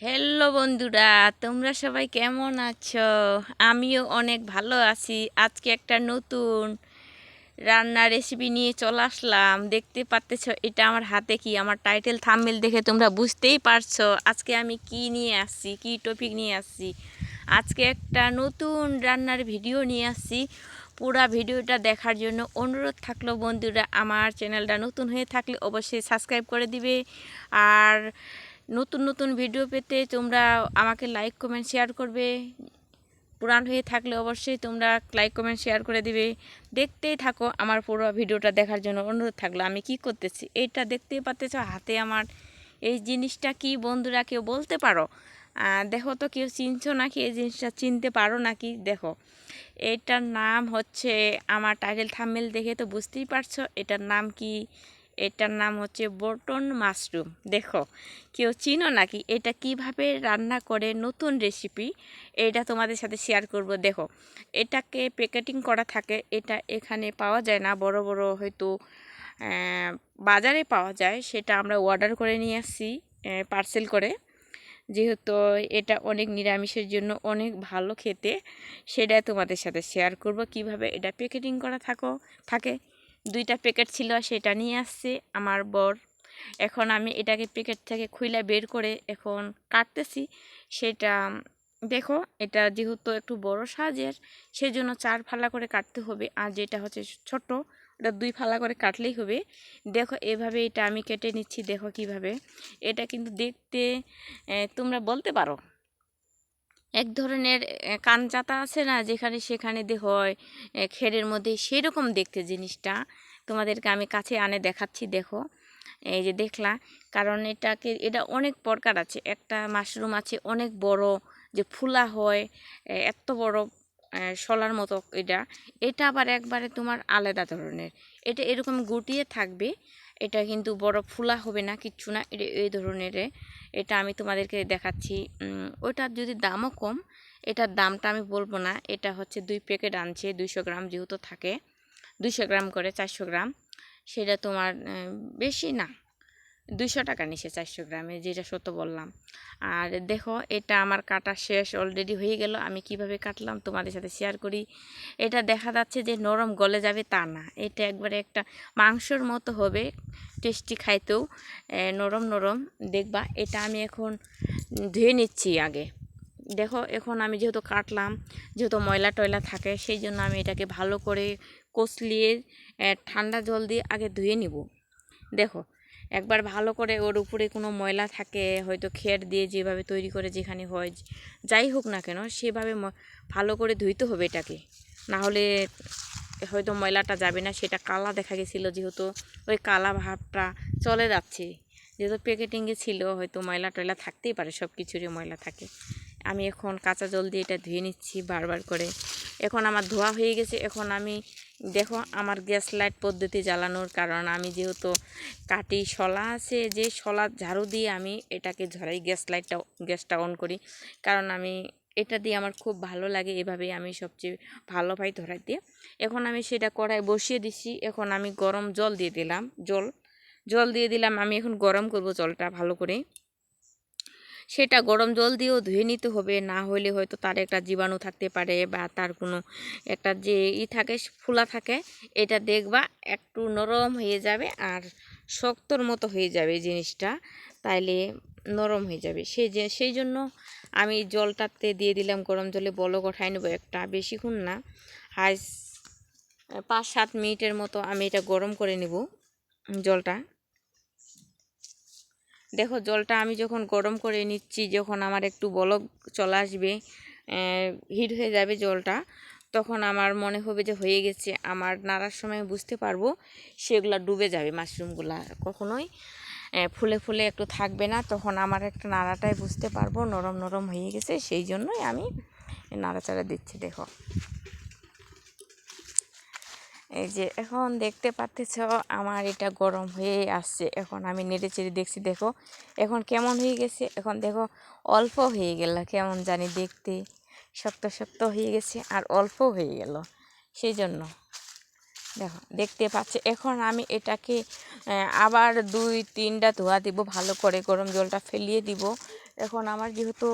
Hello বন্ধুরা, তোমরা সবাই কেমন আছো? আমিও অনেক ভালো আছি। আজকে একটা নতুন রান্নার রেসিপি নিয়ে চলে আসলাম। দেখতে পাচ্তেছ, এটা আমার হাতে কি? আমার টাইটেল থাম্বেল দেখে তোমরা বুঝতেই পারছ আজকে আমি কি নিয়ে আসছি, কি টপিক নিয়ে আসছি। আজকে একটা নতুন রান্নার ভিডিও নিয়ে আসছি। পুরা ভিডিওটা দেখার জন্য অনুরোধ থাকল বন্ধুরা, আমার চ্যানেলটা নতুন হয়ে থাকলে অবশ্যই সাবস্ক্রাইব করে দিবে। আর নতুন নতুন ভিডিও পেতে তোমরা আমাকে লাইক কমেন্ট শেয়ার করবে। পুরান হয়ে থাকলে অবশ্যই তোমরা লাইক কমেন্ট শেয়ার করে দিবে। দেখতেই থাকো আমার পুরো ভিডিওটা দেখার জন্য অনুরোধ থাকল। আমি কি করতেছি? এইটা দেখতেই পাচ্তেছ হাতে আমার এই জিনিসটা কি বন্ধুরা কেউ বলতে পারো? দেখো তো কেউ চিনছো নাকি? এই জিনিসটা চিনতে পারো নাকি? দেখো, এটার নাম হচ্ছে আমার টাইটেল থাম্বেল দেখে তো বুঝতেই পারছ। এটার নাম কি? এটার নাম হচ্ছে বটন মাশরুম। দেখো, কেউ চিনো নাকি? এটা কীভাবে রান্না করে নতুন রেসিপি এটা তোমাদের সাথে শেয়ার করব। দেখো, এটাকে প্যাকেটিং করা থাকে। এটা এখানে পাওয়া যায় না। বড় বড় হয়তো বাজারে পাওয়া যায়। সেটা আমরা অর্ডার করে নিয়ে আসছি পার্সেল করে। যেহেতু এটা অনেক নিরামিষের জন্য অনেক ভালো খেতে সেটা তোমাদের সাথে শেয়ার করব। কীভাবে এটা প্যাকেটিং করা থাকো, থাকে। দুইটা প্যাকেট ছিল সেটা নিয়ে আসছে আমার বর। এখন আমি এটাকে প্যাকেট থেকে খুইলা বের করে এখন কাটতেছি। সেটা, দেখো, এটা যেহেতু একটু বড় সাজের, সেজন্য চার ফালা করে কাটতে হবে। আর যেটা হচ্ছে ছোট, ওটা দুই ফালা করে কাটলেই হবে। দেখো, এভাবে এটা আমি কেটে নিচ্ছি, দেখো কীভাবে। এটা কিন্তু দেখতে তোমরা বলতে পারো। এক ধরনের আহ, কানচাতা আছে না? যেখানে সেখানে দে হয় খেরের মধ্যে সেরকম দেখতে জিনিসটা। তোমাদেরকে আমি কাছে আনে দেখাচ্ছি দেখো। এই যে দেখলা কারণ এটাকে এটা অনেক প্রকার আছে। একটা মাশরুম আছে অনেক বড় যে ফুলা হয় এত বড় শলার মতো এটা। এটা আবার একবারে তোমার আলাদা ধরনের। এটা এরকম গুটিয়ে থাকবে এটা কিন্তু বড় ফুলা হবে না, কিচ্ছু না। এটা এই ধরনের এটা আমি তোমাদেরকে দেখাচ্ছি। ওটার যদি দামও কম, এটার দামটা আমি বলব না। এটা হচ্ছে দুই প্যাকেট আনছে, দুইশো গ্রাম যেহেতু থাকে। দুইশো গ্রাম করে চারশো গ্রাম। সেটা তোমার বেশি না। দুইশো টাকা নিছে চারশো গ্রামে, যেটা সত্য বললাম। আর দেখো, এটা আমার কাটা শেষ অলরেডি হয়ে গেল। আমি কীভাবে কাটলাম তোমাদের সাথে শেয়ার করি। এটা দেখা যাচ্ছে যে নরম গলে যাবে তা না। এটা একবারে একটা মাংসর মতো হবে টেস্টি খাইতেও। নরম নরম। দেখবা, এটা আমি এখন ধুয়ে নিচ্ছি আগে। দেখো, এখন আমি যেহেতু কাটলাম, যেহেতু ময়লা টয়লা থাকে, সেই জন্য আমি এটাকে ভালো করে কষলিয়ে ঠান্ডা জল দিয়ে আগে ধুয়ে নিব। দেখো একবার ভালো করে ওর উপরে কোনো ময়লা থাকে, হয়তো খের দিয়ে যেভাবে তৈরি করে যেখানে হয়, যাই হোক না কেন, সেভাবে ভালো করে ধুইতে হবে এটাকে। না হলে হয়তো ময়লাটা যাবে না, সেটা কালা দেখা গেছিল যেহেতু ওই কালা ভাবটা চলে যাচ্ছে। যেহেতু প্যাকেটিংয়ে ছিল, হয়তো ময়লা টয়লা থাকতেই পারে সব কিছুরই ময়লা থাকে। আমি এখন কাঁচা জল দিয়ে এটা ধুয়ে নিচ্ছি বারবার করে। এখন আমার ধোয়া হয়ে গেছে। এখন আমি, দেখো আমার গ্যাস লাইট পদ্ধতি জ্বালানোর কারণ আমি যেহেতু কাটি শলা আছে, যে শলা ঝাড়ু দিয়ে আমি এটাকে ঝরাই, গ্যাস লাইটটা, গ্যাসটা অন করি। কারণ আমি, এটা দিয়ে আমার খুব ভালো লাগে এভাবেই আমি সবচেয়ে ভালো পাই ধরাইতে। এখন আমি সেটা কড়াই বসিয়ে দিছি। এখন আমি গরম জল দিয়ে দিলাম, জল। জল দিয়ে দিলাম, আমি এখন গরম করব জলটা ভালো করে। সেটা গরম জল দিয়েও ধুয়ে নিতে হবে, না হলে হয়তো তার একটা জীবাণু থাকতে পারে বা তার কোনো একটা যে ই থাকে, ফুলা থাকে, এটা দেখবা একটু নরম হয়ে যাবে আর শক্তর মতো হয়ে যাবে জিনিসটা, তাইলে নরম হয়ে যাবে। সেই যে, সেই জন্য আমি জলটাতে দিয়ে দিলাম, গরম জলে বলক ওঠাই নেব একটা বেশিক্ষণ না হাই পাঁচ সাত মিনিটের মতো আমি এটা গরম করে নেব জলটা। দেখো, জলটা আমি যখন গরম করে নিচ্ছি, যখন আমার একটু বলক চলে আসবে হিট হয়ে যাবে জলটা, তখন আমার মনে হবে যে হয়ে গেছে। আমার নাড়ার সময় বুঝতে পারব, সেগুলো ডুবে যাবে মাশরুমগুলা কখনোই। ফুলে ফুলে একটু থাকবে না, তখন আমার একটা নাড়াটাই বুঝতে পারব, নরম নরম হয়ে গেছে, সেই জন্যই আমি নাড়াচাড়া দিচ্ছি, দেখো। এই যে এখন দেখতে পাচ্তেছ আমার এটা গরম হয়ে আসছে। এখন আমি নেড়ে চেড়ে দেখছি, দেখো, এখন কেমন হয়ে গেছে? এখন দেখো, অল্প হয়ে গেল, কেমন জানি দেখতে। শক্ত শক্ত হয়ে গেছে আর অল্প হয়ে গেল সেই জন্য দেখো, দেখতে পাচ্ছে, এখন আমি এটাকে আবার দুই, তিনটা ধোয়া দিব, ভালো করে গরম জলটা ফেলিয়ে দিব। এখন আমার যেহেতু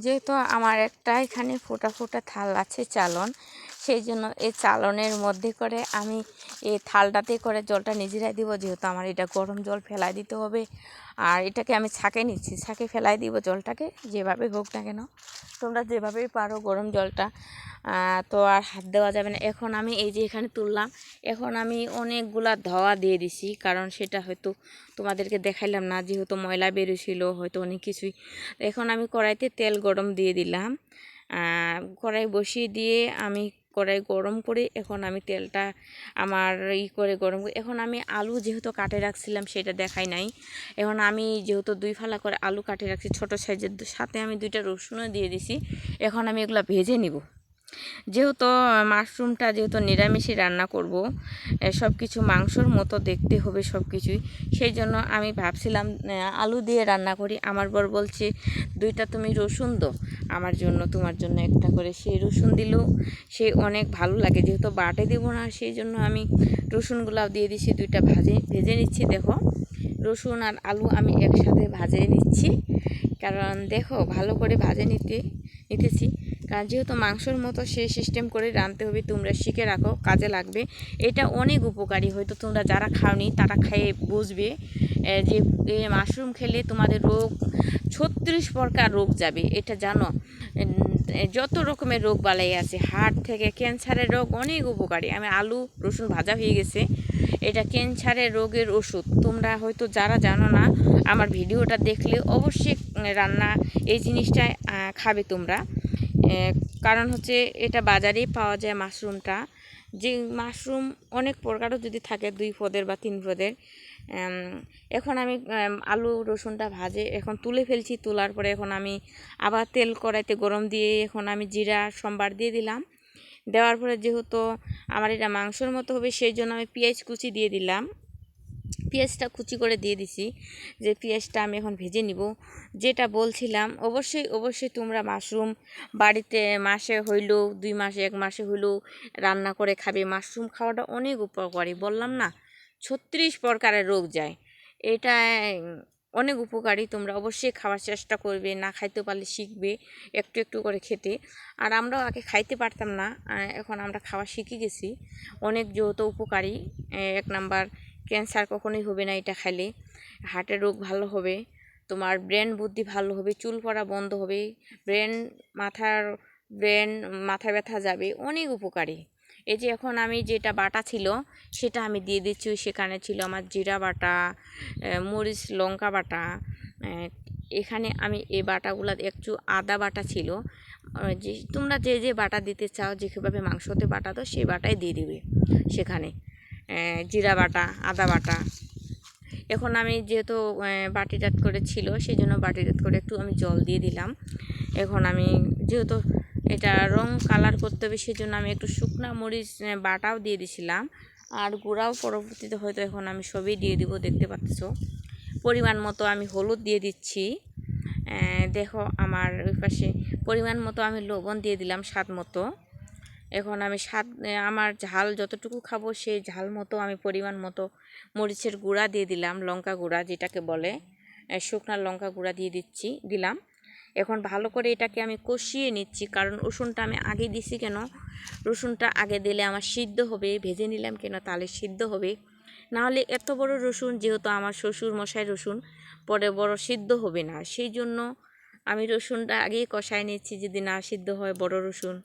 যেহেতু আমার একটা এখানে ফোটা ফোটা থাল আছে চালন সেই জন্য এই চালনের মধ্যে করে আমি এই থালটাতে করে জলটা নিজেরাই দিব, যেহেতু আমার এটা গরম জল ফেলাই দিতে হবে। আর এটাকে আমি ছাঁকে নিচ্ছি, ছাঁকে ফেলাই দিব জলটাকে, যেভাবে হোক না কেন। তোমরা যেভাবেই পারো গরম জলটা তো আর হাত দেওয়া যাবে না। এখন আমি এই যে এখানে তুললাম, এখন আমি অনেকগুলা ধোয়া দিয়ে দিছি, কারণ সেটা হয়তো তোমাদেরকে দেখাইলাম না, যেহেতু ময়লা বেরোছিল হয়তো অনেক কিছুই। এখন আমি কড়াইতে তেল গরম দিয়ে দিলাম। কড়াই বসিয়ে দিয়ে আমি কড়াই গরম করে, এখন আমি তেলটা আমার ই করে গরম করে, এখন আমি আলু যেহেতু কাটে রাখছিলাম সেটা দেখাই নাই। এখন আমি যেহেতু দুই ফালা করে আলু কাটে রাখছি ছোট সাইজের, সাথে আমি দুইটা রসুনও দিয়ে দিছি, এখন আমি এগুলো ভেজে নিব। যেহেতু মাশরুমটা যেহেতু নিরামিষই রান্না করব সব কিছু মাংসর মতো দেখতে হবে সব কিছুই সেই জন্য আমি ভাবছিলাম আলু দিয়ে রান্না করি। আমার বর বলছে, দুইটা তুমি রসুন দো আমার জন্য, তোমার জন্য একটা করে। সেই রসুন দিলেও সে অনেক ভালো লাগে, যেহেতু বাটে দেবো না, সেই জন্য আমি রসুনগুলাও দিয়ে দিছি, দুইটা ভাজে, ভেজে নিচ্ছি, দেখো। রসুন আর আলু আমি একসাথে ভাজে নিচ্ছি, কারণ দেখো, ভালো করে ভাজে নিতে, নিতেছি। যেহেতু মাংসর মতো সেই সিস্টেম করে রাঁধতে হবে, তোমরা শিখে রাখো, কাজে লাগবে। এটা অনেক উপকারী, হয়তো তোমরা যারা খাওনি তারা খেয়ে বুঝবে যে মাশরুম খেলে তোমাদের রোগ, ছত্রিশ প্রকার রোগ যাবে, এটা জানো। যত রকমের রোগ বালাই আছে হার্ট থেকে ক্যান্সারের রোগ অনেক উপকারী। আমি আলু, রসুন ভাজা হয়ে গেছে, এটা ক্যান্সারের রোগের ওষুধ। তোমরা হয়তো যারা জানো না, আমার ভিডিওটা দেখলে অবশ্যই রান্না এই জিনিসটা খাবে তোমরা। কারণ হচ্ছে এটা বাজারেই পাওয়া যায় মাশরুমটা। যে মাশরুম অনেক প্রকারও যদি থাকে, দুই পদের বা তিন পদের এখন আমি আলু, রসুনটা ভাজে এখন তুলে ফেলছি, তোলার পরে এখন আমি আবার তেল কড়াইতে গরম দিয়ে এখন আমি জিরা, সম্বার দিয়ে দিলাম। দেওয়ার পরে যেহেতু আমার এটা মাংসর মতো হবে, সেই জন্য আমি পেঁয়াজ কুচি দিয়ে দিলাম। পেঁয়াজটা কুচি করে দিয়ে দিছি, যে পেঁয়াজটা আমি এখন ভেজে নিব। যেটা বলছিলাম, অবশ্যই অবশ্যই তোমরা মাশরুম বাড়িতে মাসে হইলেও দুই মাসে, এক মাসে হইলেও রান্না করে খাবে। মাশরুম খাওয়াটা অনেক উপকারী, বললাম না, ছত্রিশ প্রকারের রোগ যায়। এটা অনেক উপকারী, তোমরা অবশ্যই খাওয়ার চেষ্টা করবে, না খাইতে পারলে শিখবে, একটু একটু করে খেতে। আর আমরাও আগে খাইতে পারতাম না এখন আমরা খাওয়া শিখে গেছি। অনেক যেহেতু উপকারী এক নাম্বার ক্যান্সার কখনোই হবে না এটা খাইলে। হার্টের রোগ ভালো হবে, তোমার ব্রেন বুদ্ধি ভালো হবে, চুল পড়া বন্ধ হবে ব্রেন মাথার ব্রেন মাথা ব্যথা যাবে, অনেক উপকারী। এই যে এখন আমি যেটা বাটা ছিল, সেটা আমি দিয়ে দিচ্ছি, সেখানে ছিল আমার জিরা বাটা মরিচ, লঙ্কা বাটা এখানে আমি এই বাটাগুলো একটু আদা বাটা ছিল। যে, তোমরা যে যে বাটা দিতে চাও যেভাবে মাংসতে বাটা দাও, সেই বাটাই দিয়ে দিবে, সেখানে। জিরা বাটা আদা বাটা। এখন আমি যেহেতু আহ, বাটিটাত করে ছিল সেই জন্য বাটি বাটিটাত করে একটু আমি জল দিয়ে দিলাম। এখন আমি যেহেতু এটা রং কালার করতে হবে সেই জন্য আমি একটু শুকনা মরিচ বাটাও দিয়ে দিছিলাম। আর গুঁড়াও পরবর্তীতে হয়তো এখন আমি সবই দিয়ে দিব দেখতে পাচ্ছ। পরিমাণ মতো আমি হলুদ দিয়ে দিচ্ছি। দেখো আমার ওই পাশে পরিমাণ মতো আমি লবণ দিয়ে দিলাম স্বাদ মতো। এখন আমি স্বাদ আমার ঝাল যতটুকু খাব, সেই ঝাল মতো, আমি পরিমাণ মতো মরিচের গুঁড়া দিয়ে দিলাম, লঙ্কা গুঁড়া যেটাকে বলে। শুকনা লঙ্কা গুঁড়া দিয়ে দিচ্ছি, দিলাম। এখন ভালো করে এটাকে আমি কষিয়ে নিচ্ছি, কারণ রসুনটা আমি আগে দিছি কেন? রসুনটা আগে দিলে আমার সিদ্ধ হবে, ভেজে নিলাম কেন? তাহলে সিদ্ধ হবে। নাহলে এত বড় রসুন, যেহেতু আমার শ্বশুর মশাই রসুন, পরে বড় সিদ্ধ হবে না। সেই জন্য আমি রসুনটা আগেই কষায় নিচ্ছি, যদি না সিদ্ধ হয় বড় রসুন।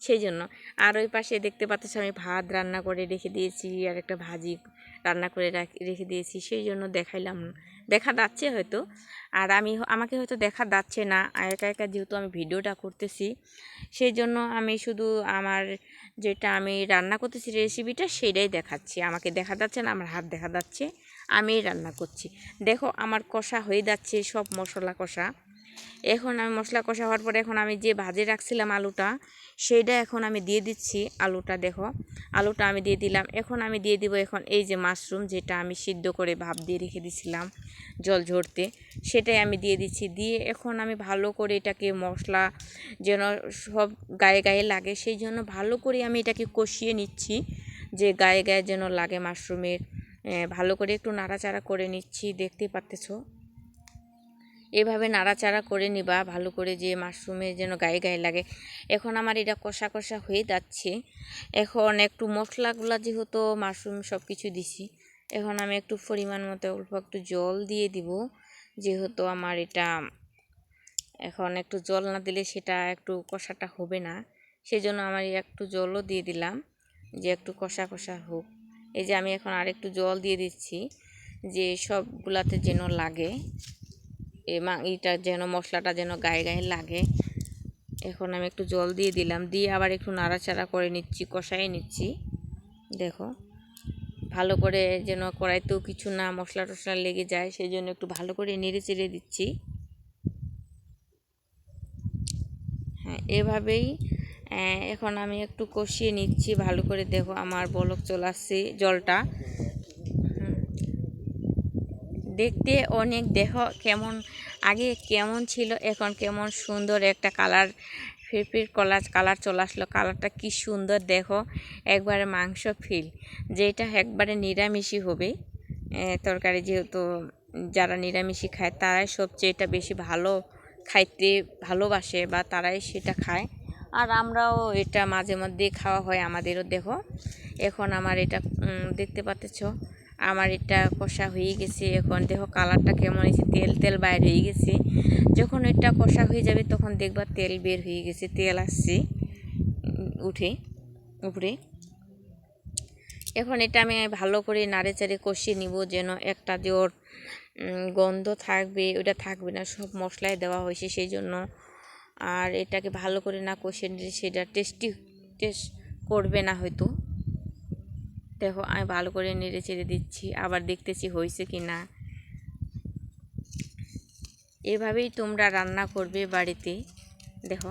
সেই জন্য আর ওই পাশে দেখতে পাচ্ছ আমি ভাত রান্না করে রেখে দিয়েছি আর একটা ভাজি রান্না করে রাখ- দিয়েছি সেই জন্য দেখাইলাম না। দেখা যাচ্ছে হয়তো। আর আমি আমাকে হয়তো দেখা যাচ্ছে না। একা একা যেহেতু আমি ভিডিওটা করতেছি সেই জন্য আমি শুধু আমার যেটা আমি রান্না করতেছি রেসিপিটা সেটাই দেখাচ্ছি। আমাকে দেখা যাচ্ছে না, আমার হাত দেখা যাচ্ছে, আমিই রান্না করছি। দেখো আমার কষা হয়ে যাচ্ছে সব মশলা কষা। এখন আমি মশলা কষা হওয়ার পরে এখন আমি যে ভাজে রাখছিলাম আলুটা, সেইটা এখন আমি দিয়ে দিচ্ছি। আলুটা দেখো, আলুটা আমি দিয়ে দিলাম। এখন আমি দিয়ে দিব এখন এই যে মাশরুম যেটা আমি সিদ্ধ করে ভাপ দিয়ে রেখে দিছিলাম জল ঝরতে, সেটাই আমি দিয়ে দিচ্ছি। দিয়ে এখন আমি ভালো করে এটাকে মশলা যেন সব গায়ে গায়ে লাগে, সেই জন্য ভালো করে আমি এটাকে কষিয়ে নিচ্ছি, যে গায়ে গায়ে যেন লাগে মাশরুমের। ভালো করে একটু নাড়াচাড়া করে নিচ্ছি, দেখতে পাচ্তেছো এভাবে নাড়াচাড়া করে নিবা, ভালো করে যে মাশরুমে যেন গায়ে গায়ে লাগে। এখন আমার এটা কষা কষা হয়ে যাচ্ছে। এখন একটু মশলাগুলা যেহেতু মাশরুম সব কিছু দিছি, এখন আমি একটু পরিমাণ মতো অল্প একটু জল দিয়ে দিব। যেহেতু আমার এটা, এখন একটু জল না দিলে সেটা একটু কষাটা হবে না। সেজন্য আমার একটু জলও দিয়ে দিলাম, যে একটু কষা কষা হোক। এই যে আমি এখন আর একটু জল দিয়ে দিচ্ছি, যে সবগুলাতে যেন লাগে। এ মা এটা যেন মশলাটা যেন গায়ে গায়ে লাগে। এখন আমি একটু জল দিয়ে দিলাম। দিয়ে আবার একটু নাড়াচাড়া করে নিচ্ছি কষাই নিচ্ছি। দেখো, ভালো করে যেন কড়াইতেও কিছু না মশলা টশলা লেগে যায় সেই জন্য একটু ভালো করে নেড়ে চেড়ে দিচ্ছি। হ্যাঁ এভাবেই এখন আমি একটু কষিয়ে নিচ্ছি। ভালো করে দেখো আমার বলক চলে আসছে জলটা। দেখতে অনেক দেহ কেমন, আগে কেমন ছিল, এখন কেমন সুন্দর একটা কালার ফিরফির কলার কালার চলে আসলো। কালারটা কি সুন্দর দেখো একবারে মাংস ফিল যেটা একবারে নিরামিষই হবে। তরকারি যেহেতু যারা নিরামিষই খায়, তারাই সবচেয়ে এটা বেশি ভালো খাইতে ভালোবাসে বা তারাই সেটা খায়। আর আমরাও এটা মাঝে মধ্যে খাওয়া হয় আমাদেরও দেখো এখন আমার এটা দেখতে পাচ্ছ আমার এটা কষা হয়ে গেছে, এখন দেখো কালারটা কেমন হয়েছে, তেল তেল বাইর হয়ে গেছে। যখন এটা কষা হয়ে যাবে তখন দেখবা তেল বের হয়ে গেছে, তেল আসছে উঠে, উপরে। এখন এটা আমি ভালো করে নাড়ে চাড়ে কষিয়ে নিব যেন একটা যে ওর গন্ধ থাকবে ওটা থাকবে না, সব মশলায় দেওয়া হয়েছে সেই জন্য আর এটাকে ভালো করে না কষে নিলে সেটা টেস্টি টেস্ট করবে না হয়তো। দেখো, আমি ভালো করে নেড়ে চেড়ে দিচ্ছি, আবার দেখতেছি হয়েছে কি না এভাবেই তোমরা রান্না করবে বাড়িতে। দেখো।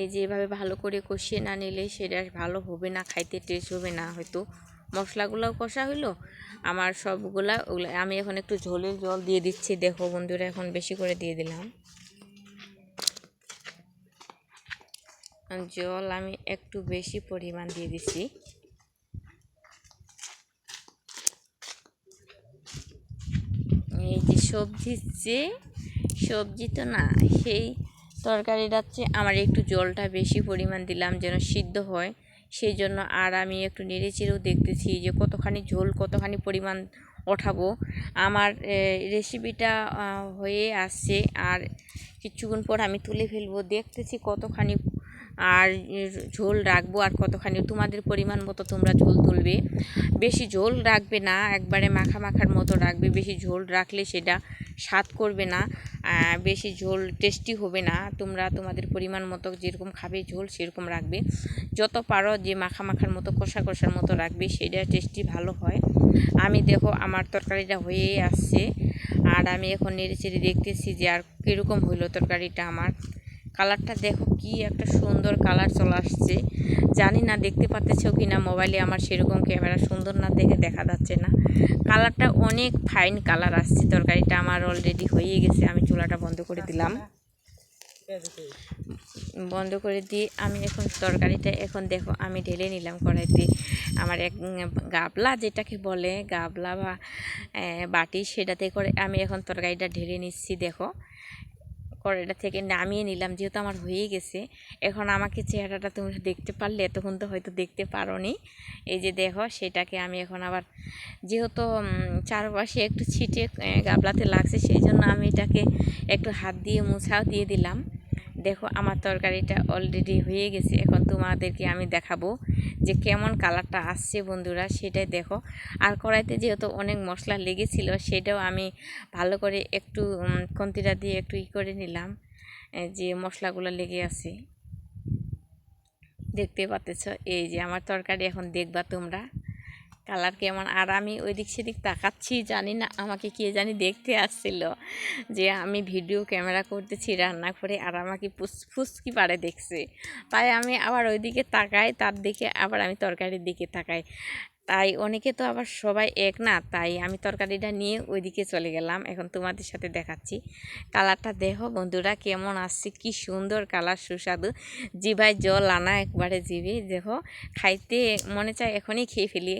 এই যে এভাবে ভালো করে কষিয়ে না নিলে সেটা ভালো হবে না, খাইতে টেস্ট হবে না। হয়তো মশলাগুলোও কষা হইল, আমার সবগুলা আমি এখন একটু ঝোলের জল দিয়ে দিচ্ছি। দেখো বন্ধুরা, এখন বেশি করে দিয়ে দিলাম। জল আমি একটু বেশি পরিমাণ দিয়ে দিছি এই যে সবজির যে সবজি তো না, সেই তরকারিটার চেয়ে আমার একটু জলটা বেশি পরিমাণ দিলাম যেন সিদ্ধ হয়। সেই জন্য আর আমি একটু নেড়ে চেড়েও দেখতেছি যে কতখানি ঝোল, কতখানি পরিমাণ ওঠাবো। আমার রেসিপিটা হয়ে আসছে আর কিছুক্ষণ পর আমি তুলে ফেলব। দেখতেছি কতখানি আর ঝোল রাখব আর কতখানি, তোমাদের পরিমাণ মতো তোমরা ঝোল তুলবে। বেশি ঝোল রাখবে না, একবারে মাখা মাখার মতো রাখবে, বেশি ঝোল রাখলে সেটা স্বাদ করবে না বেশি ঝোল টেস্টি হবে না, তোমরা তোমাদের পরিমাণ মতো যেরকম খাবে ঝোল সেরকম রাখবে। যত পারো যে মাখা মাখার মতো, কষা কষার মতো রাখবে, সেটা টেস্টি ভালো হয়। আমি দেখো আমার তরকারিটা হয়েই আসছে, আর আমি এখন নেড়ে চেড়ে দেখতেছি যে আর কীরকম হইল তরকারিটা আমার। কালারটা দেখো কি একটা সুন্দর কালার চলে আসছে। জানি না দেখতে পাচ্তেছ কি না মোবাইলে আমার সেরকম ক্যামেরা সুন্দর না দেখে দেখা যাচ্ছে না। কালারটা অনেক ফাইন কালার আসছে, তরকারিটা আমার অলরেডি হয়ে গেছে, আমি চুলাটা বন্ধ করে দিলাম। বন্ধ করে দিয়ে আমি এখন তরকারিটা এখন দেখো, আমি ঢেলে নিলাম কড়াইতে। আমার এক গাবলা যেটাকে বলে, গাবলা বা বাটি, সেটাতে করে আমি এখন তরকারিটা ঢেলে নিচ্ছি, দেখো। কড়াইটা থেকে নামিয়ে নিলাম, যেহেতু আমার হয়ে গেছে। এখন আমাকে চেহারাটা তুমি দেখতে পারলে, এতক্ষণ তো হয়তো দেখতে পারোনি। এই যে দেখো, সেটাকে আমি এখন আবার যেহেতু চারপাশে একটু ছিটে গাবলাতে লাগছে, সেই জন্য আমি এটাকে একটু হাত দিয়ে মোছাও দিয়ে দিলাম। দেখো আমার তরকারিটা অলরেডি হয়ে গেছে। এখন তোমাদেরকে আমি দেখাবো যে কেমন কালারটা আসছে বন্ধুরা সেটাই দেখো। আর কড়াইতে যেহেতু অনেক মশলা লেগেছিল সেটাও আমি ভালো করে একটু উম, খুন্তিটা দিয়ে একটু ই করে নিলাম যে মশলাগুলো লেগে আছে। দেখতে পাচ্তেছ এই যে আমার তরকারি এখন দেখবা তোমরা। কালার কেমন? আর আমি ওই দিক সেদিক তাকাচ্ছি, জানি না আমাকে কে জানি দেখতে আসছিল যে আমি ভিডিও ক্যামেরা করতেছি, রান্না করে, আর আমাকে ফুস- ফুসকি পাড়ে দেখছে। তাই আমি আবার ওইদিকে তাকাই, তার দিকে আবার আমি তরকারির দিকে তাকাই। তাই অনেকে তো আবার সবাই এক না, তাই আমি তরকারিটা নিয়ে ওইদিকে চলে গেলাম। এখন তোমাদের সাথে দেখাচ্ছি। কালারটা দেখো বন্ধুরা কেমন আসছে, কি সুন্দর কালার, সুস্বাদু। জিভায় জল আনা একবারে জিভে, দেখো। খাইতে মনে চায় এখনই খেয়ে ফেলি।